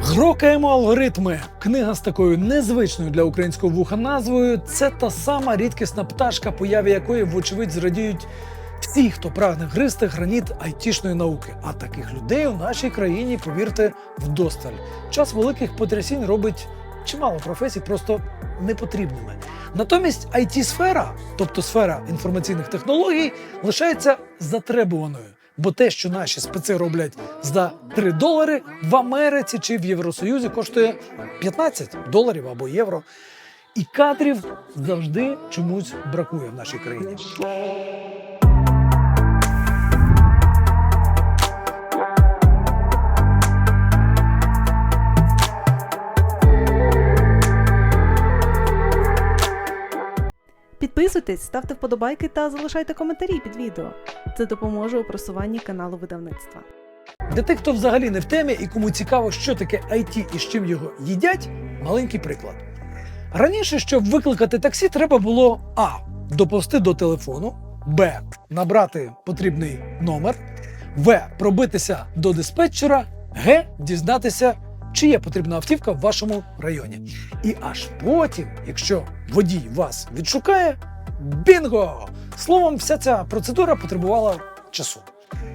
Грокаємо алгоритми. Книга з такою незвичною для українського вуха назвою. Це та сама рідкісна пташка, появі якої, вочевидь, зрадіють всі, хто прагне гристи граніт айтішної науки. А таких людей у нашій країні, повірте, вдосталь. Час великих потрясінь робить чимало професій просто непотрібними. Натомість it сфера тобто сфера інформаційних технологій, лишається затребуваною. Бо те, що наші спеці роблять за 3 долари в Америці чи в Євросоюзі, коштує 15 доларів або євро. І кадрів завжди чомусь бракує в нашій країні. Підписуйтесь, ставте вподобайки та залишайте коментарі під відео. Це допоможе у просуванні каналу видавництва. Для тих, хто взагалі не в темі і кому цікаво, що таке IT і з чим його їдять, маленький приклад. Раніше, щоб викликати таксі, треба було А. Доповсти до телефону, Б. Набрати потрібний номер, В. Пробитися до диспетчера, Г. Дізнатися, чи є потрібна автівка в вашому районі. І аж потім, якщо водій вас відшукає, бінго! Словом, вся ця процедура потребувала часу.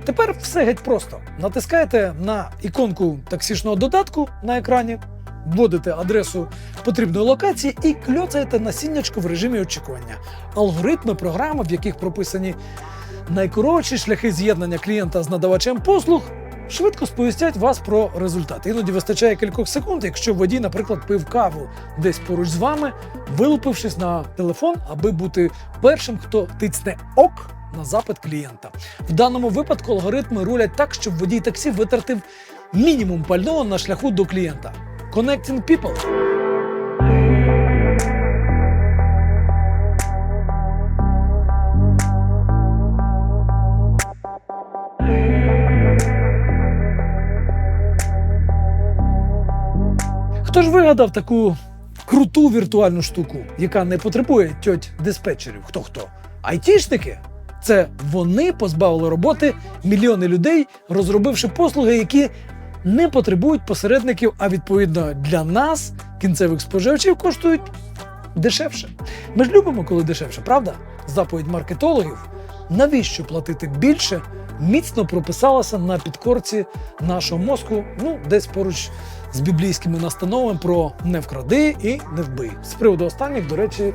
Тепер все геть просто. Натискаєте на іконку таксішного додатку на екрані, вводите адресу потрібної локації і кльоцаєте насіннячко в режимі очікування. Алгоритми програми, в яких прописані найкоротші шляхи з'єднання клієнта з надавачем послуг, швидко сповістять вас про результат. Іноді вистачає кількох секунд, якщо водій, наприклад, пив каву десь поруч з вами, вилупившись на телефон, аби бути першим, хто тицне ок на запит клієнта. В даному випадку алгоритми рулять так, щоб водій таксі витратив мінімум пального на шляху до клієнта. Connecting people. Вигадав таку круту віртуальну штуку, яка не потребує тьоть диспетчерів? Хто хто? Айтішники? Це вони позбавили роботи мільйони людей, розробивши послуги, які не потребують посередників, а відповідно для нас, кінцевих споживачів, коштують дешевше. Ми ж любимо, коли дешевше, правда? Заповідь маркетологів. Навіщо платити більше? Міцно прописалася на підкорці нашого мозку, ну десь поруч з біблійськими настановами про не вкради і не вбий. З приводу останніх, до речі,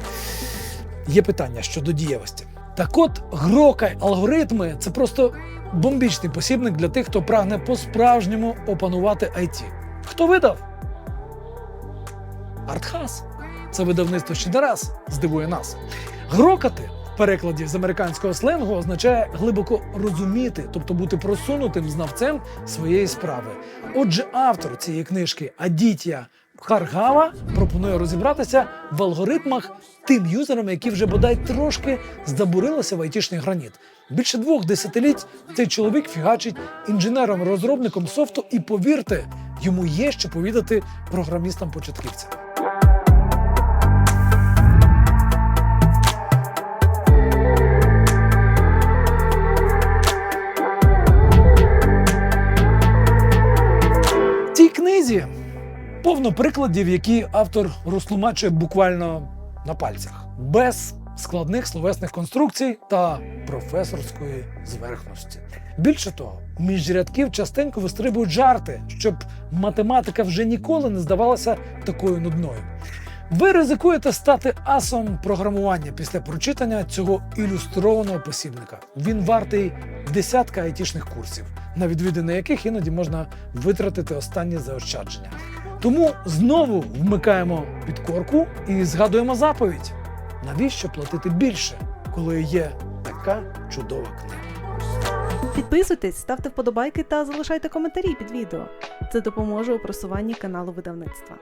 є питання щодо дієвості. Так от, грокай алгоритми це просто бомбічний посібник для тих, хто прагне по-справжньому опанувати IT. Хто видав? Артхас. Це видавництво ще не раз здивує нас. Грокати перекладі з американського сленгу означає глибоко розуміти, тобто бути просунутим знавцем своєї справи. Отже, автор цієї книжки Адітія Харгава пропонує розібратися в алгоритмах тим юзерам, які вже бодай трошки забурилися в айтішний граніт. Більше двох десятиліть цей чоловік фігачить інженером-розробником софту, і повірте, йому є що повідати програмістам-початківцям. Повно прикладів, які автор розтлумачує буквально на пальцях, без складних словесних конструкцій та професорської зверхності. Більше того, між рядків частенько вистрибують жарти, щоб математика вже ніколи не здавалася такою нудною. Ви ризикуєте стати асом програмування після прочитання цього ілюстрованого посібника. Він вартий десятка айтішних курсів, на відвідини яких іноді можна витратити останні заощадження. Тому знову вмикаємо підкорку і згадуємо заповідь: навіщо платити більше, коли є така чудова книга? Підписуйтесь, ставте вподобайки та залишайте коментарі під відео. Це допоможе у просуванні каналу видавництва.